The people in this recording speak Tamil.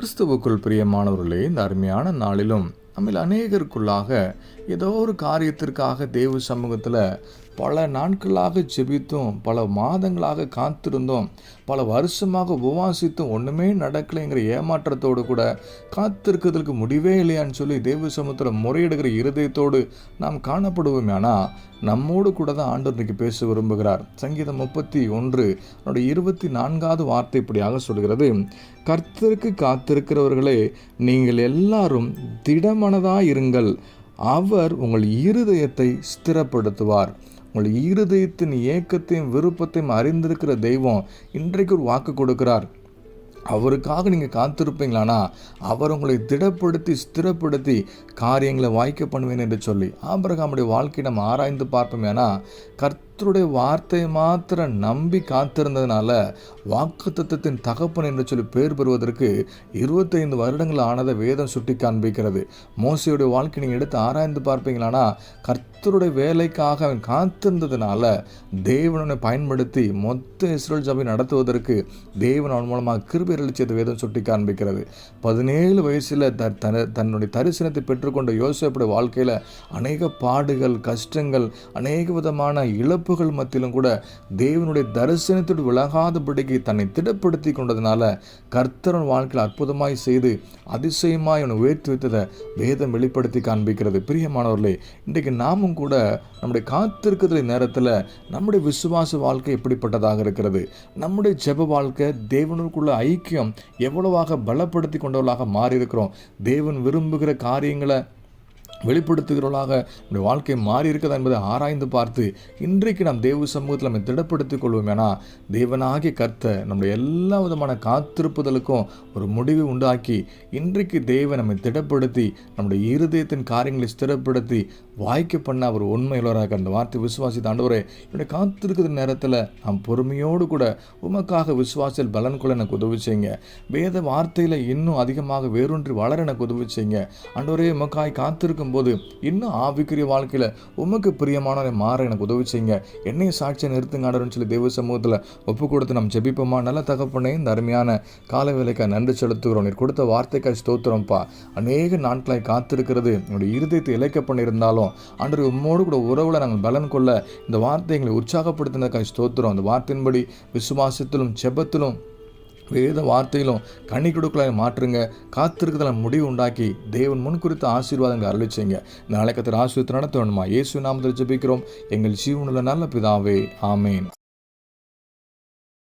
கிறிஸ்துவுக்குள் பிரியமானவர்களே இந்த அருமையான நாளிலும் நம்மில் அநேகருக்குள்ளாக ஏதோ ஒரு காரியத்திற்காக தேவ சமூகத்தில் பல நாட்களாக ஜெபித்தும் பல மாதங்களாக காத்திருந்தோம் பல வருஷமாக உபவாசித்தும் ஒன்றுமே நடக்கலைங்கிற ஏமாற்றத்தோடு கூட காத்திருக்கிறதுக்கு முடிவே இல்லையான்னு சொல்லி தேவ சமூகத்தில் முறையிடுகிற இருதயத்தோடு நாம் காணப்படுவோமே. ஆனால் நம்மோடு கூட தான் ஆண்டு இன்றைக்கு பேச விரும்புகிறார். சங்கீதம் முப்பத்தி ஒன்று என்னுடைய இருபத்தி நான்காவது வார்த்தை இப்படியாக சொல்கிறது. கர்த்தருக்கு காத்திருக்கிறவர்களே நீங்கள் எல்லாரும் திடமனதாக இருங்கள் அவர் உங்கள் இருதயத்தை ஸ்திரப்படுத்துவார். உங்கள் இருதயத்தின் ஏக்கத்தையும் விருப்பத்தையும் அறிந்திருக்கிற தெய்வம் இன்றைக்கு ஒரு வாக்கு கொடுக்கிறார். அவருக்காக நீங்கள் காத்திருப்பீங்களானா? அவர் உங்களை திடப்படுத்தி ஸ்திரப்படுத்தி காரியங்களை வாய்க்க பண்ணுவேன் என்று சொல்லி ஆபரகாமுடைய வாழ்க்கையை நம்ம ஆராய்ந்து பார்ப்போம் ஏன்னா கர்த்தருடைய வார்த்தையை மாத்திர நம்பி காத்திருந்ததுனால வாக்கு தத்துவத்தின் தகப்பன் என்று சொல்லி பேர் பெறுவதற்கு இருபத்தைந்து வருடங்கள் ஆனதை வேதம் சுட்டி காண்பிக்கிறது. மோசையுடைய வாழ்க்கை நீங்கள் எடுத்து ஆராய்ந்து பார்ப்பீங்களானா கர்த்தருடைய வேலைக்காக அவன் காத்திருந்ததுனால தேவனனை பயன்படுத்தி மொத்த இஸ்ரேல் சபை நடத்துவதற்கு தேவன் அவன் மூலமாக கிருபை அளிச்சது வேதம் சுட்டி காண்பிக்கிறது. பதினேழு வயசில் த தன்னுடைய தரிசனத்தை பெற்றுக்கொண்ட யோசேப்புடைய வாழ்க்கையில் அநேக பாடுகள் கஷ்டங்கள் அநேக விதமான இழப்பு இழப்புகள் மத்தியிலும் கூட தேவனுடைய தரிசனத்தோடு விலகாதபடிக்கு தன்னை திடப்படுத்தி கொண்டதுனால கர்த்தரன் வாழ்க்கையில் அற்புதமாய் செய்து அதிசயமாய் அவனை உயர்த்தி வைத்ததை வேதம் வெளிப்படுத்தி காண்பிக்கிறது. பிரியமானவர்களே இன்றைக்கு நாமும் கூட நம்முடைய காத்திருக்கிற நேரத்தில் நம்முடைய விசுவாச வாழ்க்கை எப்படிப்பட்டதாக இருக்கிறது? நம்முடைய ஜெப வாழ்க்கை தேவனுக்குள்ள ஐக்கியம் எவ்வளவாக பலப்படுத்தி கொண்டவர்களாக மாறி இருக்கிறோம் தேவன் விரும்புகிற காரியங்களை வெளிப்படுத்துகிறவர்களாக நம்முடைய வாழ்க்கை மாறி இருக்கிறதா என்பதை ஆராய்ந்து பார்த்து இன்றைக்கு நாம் தேவ சமூகத்தில் நம்ம திடப்படுத்திக் கொள்வோம் ஏன்னா தேவனாகிய கர்த்த நம்முடைய எல்லா விதமான காத்திருப்புதலுக்கும் ஒரு முடிவை உண்டாக்கி இன்றைக்கு தேவை நம்மை திடப்படுத்தி நம்முடைய இருதயத்தின் காரியங்களை ஸ்திரப்படுத்தி வாய்க்க பண்ண அவர் உண்மையுள்ளவராக அந்த வார்த்தை விசுவாசி தாண்டவரே என்னுடைய காத்திருக்கிற நேரத்தில் நாம் பொறுமையோடு கூட உமக்காக விசுவாசில் பலன் கொள்ள எனக்கு உதவி செய்யுங்க. வேத வார்த்தையில் இன்னும் அதிகமாக வேரூன்றி வளர எனக்கு உதவி செய்யுங்க. ஆண்டவரே உமக்காய் காத்திருக்க போது இன்னும் ஆவிக்குரிய வாழ்க்கையில் உமக்கு பிரியமானவரை மாற எனக்கு உதவி செய்யுங்க. என்னையும் சாட்சியை நிறுத்துங்க ஆண்டவர்னு சொல்லி தெய்வ சமூகத்தில் ஒப்பு கொடுத்து நம்ம ஜெபிப்போமா? நல்ல தகப்பனே இந்த அருமையான கால வேலைக்காக நன்றி செலுத்துகிறோம். நீர் கொடுத்த வார்த்தைக்காய் ஸ்தோத்திரம்ப்பா. அநேக நாட்களாய் காத்திருக்கிறது. என்னுடைய இருதயத்தை இழைக்க பண்ணியிருந்தாலும் ஆண்டு உம்மோடு கூட உறவில் நாங்கள் பலன் கொள்ள இந்த வார்த்தை எங்களை உற்சாகப்படுத்தினதுக்காக ஸ்தோத்திரம். அந்த வார்த்தையின்படி விசுவாசத்திலும் செபத்திலும் வேத வார்த்தையிலும் கனி கொடுக்கலாய் மாற்றுங்க. காத்திருக்கிறதுல முடிவு உண்டாக்கி தேவன் முன் குறித்த ஆசீர்வாதங்களை அருளிச்சிங்க. நாளைக்கு ஆசீர்வத்தை நடத்த வேணுமா இயேசு நாமத்தில் ஜபிக்கிறோம். எங்கள் ஜீவனுள்ள நல்ல பிதாவே. ஆமேன்.